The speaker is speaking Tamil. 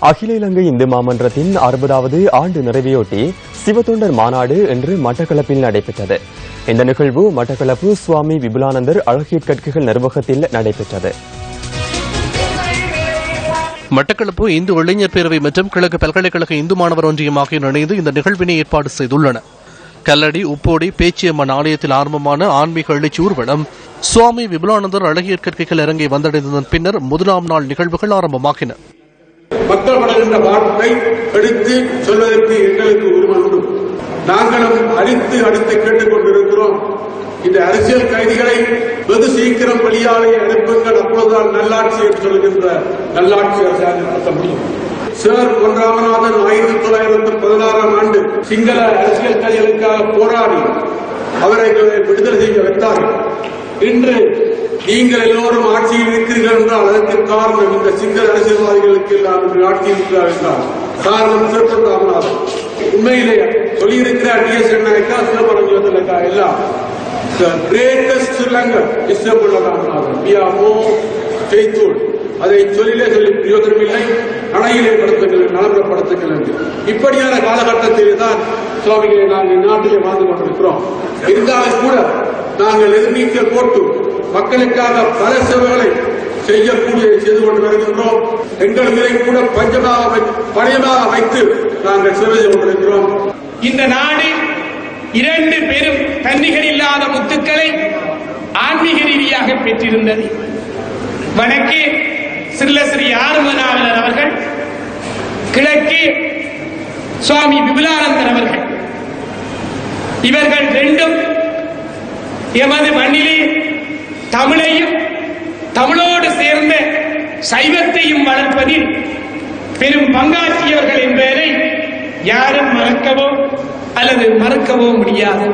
அகில இலங்கை இந்து மாமன்றத்தின் அறுபதாவது ஆண்டு நிறைவையொட்டி சிவத்தொண்டர் மாநாடு இன்று மட்டக்களப்பில் நடைபெற்றது. இந்த நிகழ்வு மட்டக்களப்பு சுவாமி விபுலானந்தர் அழகியற் கற்கைகள் நிர்வாகத்தில் நடைபெற்றது. மட்டக்களப்பு இந்து இளைஞர் பேரவை மற்றும் கிழக்கு பல்கலைக்கழக இந்து மாணவர் ஒன்றியம் ஆகியோர் இணைந்து இந்த நிகழ்வினை ஏற்பாடு செய்துள்ளன. கல்லடி உப்போடி பேச்சியம்மன் ஆலயத்தில் ஆரம்பமான ஆன்மீக எழுச்சி ஊர்வலம் சுவாமி விபுலானந்தர் அழகியற்கற்கைகள் இறங்கி வந்தடைந்ததன் பின்னர் முதலாம் நாள் நிகழ்வுகள் ஆரம்பமாகின. மக்கள் படுகின்ற பாட்டை எடுத்து சொல்வதற்கு எங்களுக்கு உரிமை உண்டு. நாங்களும் அடித்து அடித்து கேட்டுக் கொண்டிருக்கிறோம் இந்த அரசியல் கைதிகளை வெகு சீக்கிரம் வெளியாலே அனுப்புங்கள். அப்பொழுதுதான் நல்லாட்சி என்று சொல்கின்ற நல்லாட்சி அரசாங்கம் நடத்த முடியும். சார் பொன் ராமநாதன் ஆயிரத்தி தொள்ளாயிரத்தி பதினாறாம் ஆண்டு சிங்கள அரசியல் கைதிகளுக்காக போராடி அவரை விடுதலை செய்ய வைத்தார்கள். இன்று நீங்கள் எல்லோரும் ஆட்சியில் இருக்கிறீர்கள் என்றால் அதற்கு காரணம் இந்த சிங்கள அரசியல்வாதிகளுக்கு எல்லாம் இன்று ஆட்சியில் இருக்கிறார் என்றால் காரணம் சிறப்பு ராமநாதன் உண்மையிலே சொல்லியிருக்கிறார் டி எஸ் நாயக்கா சிவபரஞ்சோதனக்கா எல்லாம். The greatest Sri is சிவபுள்ள Ramanathan We are more faithful. அதை சொல்லிலே சொல்லி பிரயோஜனமில்லை நடையிலே படுத்துங்கள் நலமுறைப்படுத்துங்கள் என்று. இப்படியான காலகட்டத்திலே தான் சுவாமிகளை நாங்கள் இந்நாட்டிலே வாழ்ந்து கொண்டிருக்கிறோம். இருந்தாலும் கூட நாங்கள் எதிர்நீச்சல் போட்டு மக்களுக்காக பல சேவைகளை செய்யக்கூடிய செய்து கொண்டு வருகின்றோம். எங்கள் நிலை கூட பஞ்சமாக வை- வைத்து நாங்கள் சேவை செய்து கொண்டிருக்கிறோம். இந்த நாடு இரண்டு பெரும் கன்னிகள் இல்லாத முத்துக்களை ஆன்மீக ரீதியாக பெற்றிருந்தது. வடக்கே சிறிலஸ்ரீ ஆறுமனாவலர் அவர்கள் கிழக்கே சுவாமி விபுலானந்தர் அவர்கள். இவர்கள் ரெண்டும் எமது மண்ணிலே தமிழையும் தமிழோடு சேர்ந்த சைவத்தையும் வளர்ப்பதில் பெரும் பங்காற்றியவர்கள் என்பதை யாரும் மறக்கவோ அல்லது மறக்கவோ முடியாது.